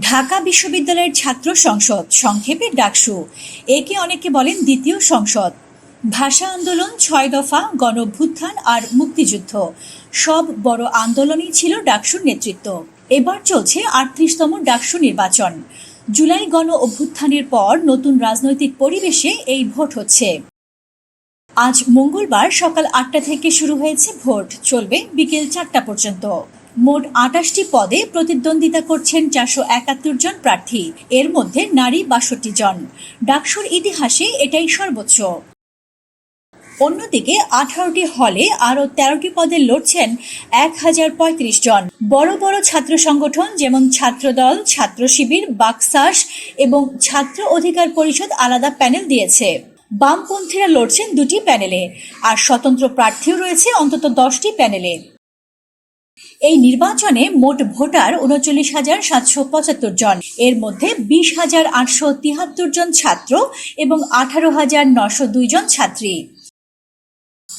ঢাকা বিশ্ববিদ্যালয়ের ছাত্র সংসদ সংক্ষেপে ডাকসু। একে অনেকে বলেন দ্বিতীয় সংসদ। ভাষা আন্দোলন, ছয় দফা গণভ্যুত্থান আর মুক্তিযুদ্ধ। সব বড় আন্দোলনই ছিল ডাকসুর নেতৃত্ব। এবার চলছে আটত্রিশতম ডাকসু নির্বাচন। জুলাই গণ অভ্যুত্থানের পর নতুন রাজনৈতিক পরিবেশে এই ভোট হচ্ছে। আজ মঙ্গলবার সকাল আটটা থেকে শুরু হয়েছে ভোট। চলবে বিকেল চারটা পর্যন্ত। মোট আটাশটি পদে প্রতিদ্বন্দ্বিতা করছেন চারশো একাত্তর জন প্রার্থী। এর মধ্যে নারী বাষট্টি জন। ডাকসুর ইতিহাসে এটাই সর্বোচ্চ। অন্যদিকে আঠারোটি হলে আরও তেরোটি পদে লড়ছেন এক হাজার পঁয়ত্রিশ জন। বড় বড় ছাত্র সংগঠন যেমন ছাত্রদল, ছাত্র শিবির, বাকসাস এবং ছাত্র অধিকার পরিষদ আলাদা প্যানেল দিয়েছে। বামপন্থীরা লড়ছেন দুটি প্যানেলে। আর স্বতন্ত্র প্রার্থীও রয়েছে অন্তত দশটি প্যানেলে। এই নির্বাচনে মোট ভোটার উনচল্লিশ হাজার সাতশো পঁচাত্তর জন। এর মধ্যে বিশ হাজার আটশো তিয়াত্তর জন ছাত্র এবং আঠারো হাজার নশো দুই জন ছাত্রী।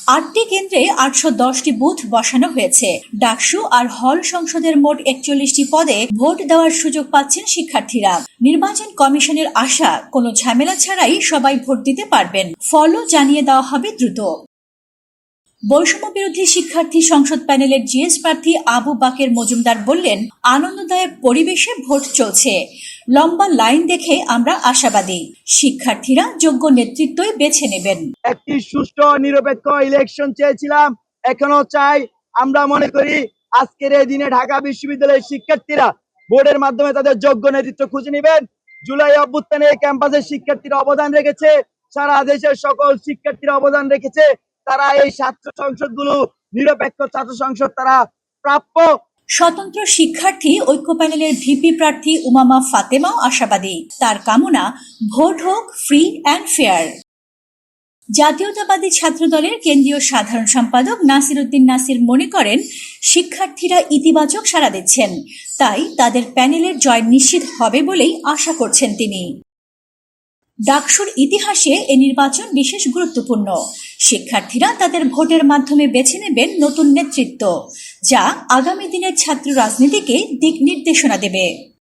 আটটি কেন্দ্রে আটশো দশটি বুথ বসানো হয়েছে। ডাকসু আর হল সংসদের মোট একচল্লিশটি পদে ভোট দেওয়ার সুযোগ পাচ্ছেন শিক্ষার্থীরা। নির্বাচন কমিশনের আশা, কোনো ঝামেলা ছাড়াই সবাই ভোট দিতে পারবেন। ফলও জানিয়ে দেওয়া হবে দ্রুত। বৈষম্য বিরোধী শিক্ষার্থী সংসদ প্যানেলের জিএস প্রার্থী আবু বাকের মজুমদার বললেন, আনন্দদায়ক পরিবেশে ভোট চলছে। লম্বা লাইন দেখে আমরা আশাবাদী। শিক্ষার্থীরা যোগ্য নেতৃত্বই বেছে নেবেন। একটি সুষ্ঠু নিরপেক্ষ ইলেকশন চেয়েছিলাম। এখনও চাই আমরা মনে করি আজকের এই দিনে ঢাকা বিশ্ববিদ্যালয়ের শিক্ষার্থীরা বোর্ডের মাধ্যমে তাদের যোগ্য নেতৃত্ব খুঁজে নেবেন। জুলাই অভ্যুত্থানে ক্যাম্পাসের শিক্ষার্থীরা অবদান রেখেছে। সারা দেশের সকল শিক্ষার্থীরা অবদান রেখেছে। তারা এই ছাত্র সংসদগুলো নিরপেক্ষ ছাত্র সংসদ তারা প্রাপ্য। স্বতন্ত্র শিক্ষার্থী ঐক্য প্যানেলের ভিপি প্রার্থী উমামা ফাতেমাও আশাবাদী। তার কামনা, ভোট হোক ফ্রি অ্যান্ড ফেয়ার জাতীয়তাবাদী ছাত্রদলের কেন্দ্রীয় সাধারণ সম্পাদক নাসির উদ্দিন নাসির মনে করেন, শিক্ষার্থীরা ইতিবাচক সাড়া দিচ্ছেন। তাই তাদের প্যানেলের জয় নিশ্চিত হবে বলেই আশা করছেন তিনি। ডাকসুর ইতিহাসে এ নির্বাচন বিশেষ গুরুত্বপূর্ণ। শিক্ষার্থীরা তাদের ভোটের মাধ্যমে বেছে নেবেন নতুন নেতৃত্ব, যা আগামী দিনের ছাত্র রাজনীতিকে দিক নির্দেশনা দেবে।